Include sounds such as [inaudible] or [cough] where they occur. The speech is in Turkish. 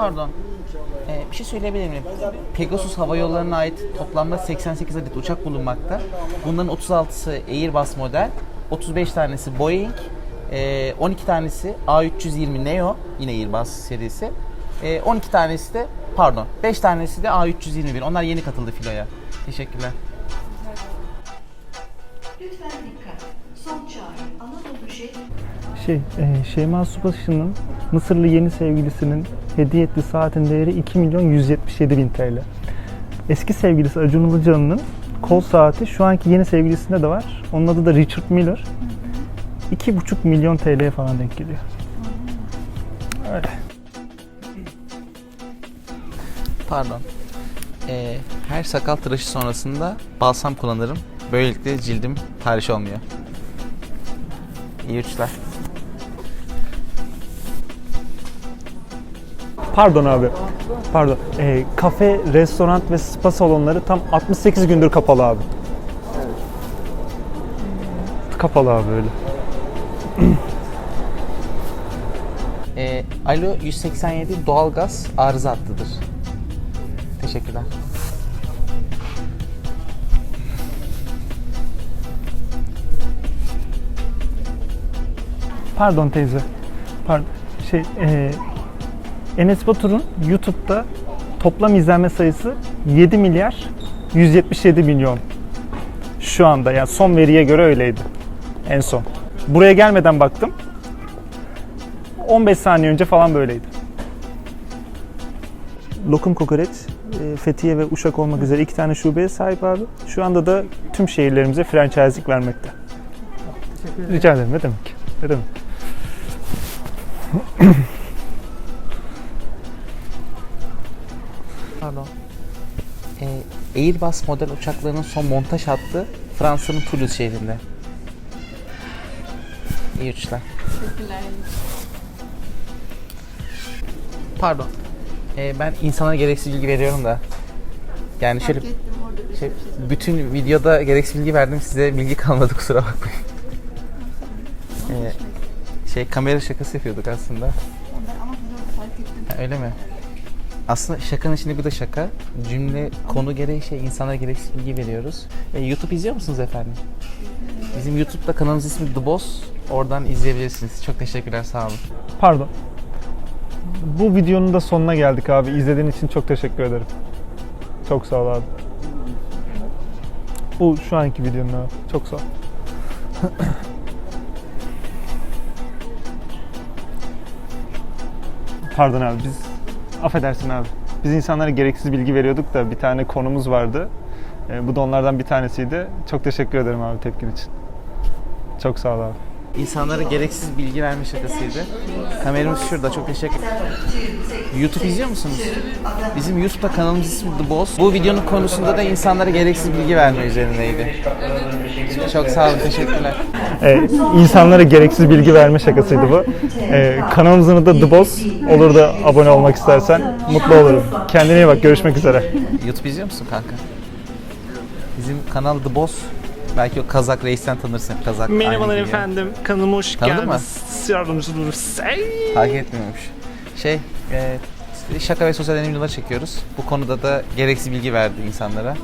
Pardon. Ee, bir şey söyleyebilir miyim? Pegasus Hava Yolları'na ait toplamda 88 adet uçak bulunmakta. Bunların 36'sı Airbus model, 35 tanesi Boeing, ee, 12 tanesi A320 Neo, yine Airbus serisi. Ee, 12 tanesi de, pardon, 5 tanesi de A321. Onlar yeni katıldı filoya. Teşekkürler. Lütfen dikkat. Son çağrı. Anadolu şehri Şey, e, Şeyma Subaşı'nın Mısırlı yeni sevgilisinin hediye ettiği saatin değeri 2 milyon 177 bin TL. Eski sevgilisi Acun Ilıcalı'nın kol saati şu anki yeni sevgilisinde de var. Onun adı da Richard Miller. 2,5 milyon TL'ye falan denk geliyor. Öyle. Pardon. Ee, her sakal tıraşı sonrasında balsam kullanırım. Böylelikle cildim tahriş olmuyor. İyi uçlar. Pardon abi. Pardon. E, kafe, restoran ve spa salonları tam 68 gündür kapalı abi. Kapalı abi öyle. [clears throat] Ee, Alo 187 doğalgaz arıza hattıdır. Teşekkürler. Pardon teyze. Pardon. Şey, e, Enes Batur'un YouTube'da toplam izlenme sayısı 7 milyar 177 milyon. Şu anda yani son veriye göre öyleydi. En son. Buraya gelmeden baktım. 15 saniye önce falan böyleydi. Lokum Kokoreç, e, Fethiye ve Uşak olmak üzere iki tane şubeye sahip abi. Şu anda da tüm şehirlerimize franchise'lik vermekte. Rica ederim. Ne demek? Ne demek? Ee, Airbus model uçaklarının son montaj hattı Fransa'nın Toulouse şehrinde. İyi uçuşlar. Pardon. Ee, ben insana gereksiz bilgi veriyorum da. Yani şöyle şey, bütün videoda gereksiz bilgi verdim size bilgi kalmadı kusura bakmayın. Ee, şey kamera şakası yapıyorduk aslında. Ha, öyle mi? Aslında şakanın içinde bir de şaka. Cümle konu gereği şey insanlara gereksiz bilgi veriyoruz. E, YouTube izliyor musunuz efendim? Bizim YouTube'da kanalımız ismi The Boss. Oradan izleyebilirsiniz. Çok teşekkürler sağ olun. Pardon. Bu videonun da sonuna geldik abi. İzlediğin için çok teşekkür ederim. Çok sağ ol abi. Bu şu anki videonun abi. Çok sağ ol. [coughs] Pardon abi biz affedersin abi. Biz insanlara gereksiz bilgi veriyorduk da bir tane konumuz vardı. Ee, bu da onlardan bir tanesiydi. Çok teşekkür ederim abi tepkin için. Çok sağ ol abi. İnsanlara gereksiz bilgi verme şakasıydı. Kameramız şurada. Çok teşekkür YouTube izliyor musunuz? Bizim YouTube'da kanalımız ismi The Boss. Bu videonun konusunda da insanlara gereksiz bilgi verme üzerineydi. Çok sağ olun. Teşekkürler. Ee, insanlara gereksiz bilgi verme şakasıydı bu. Ee, kanalımızın adı The Boss. Olur da abone olmak istersen mutlu olurum. Kendine iyi bak. Görüşmek üzere. YouTube izliyor musun kanka? Bizim kanal The Boss. Belki o Kazak Reis'ten tanırsın. Kazak Merhabalar aynı efendim. Kanalıma hoş Tanıdın geldiniz. Yardımcı oluruz. Ay! Takip etmiyormuş. Şey, e, şaka ve sosyal deneyim videoları çekiyoruz. Bu konuda da gereksiz bilgi verdi insanlara.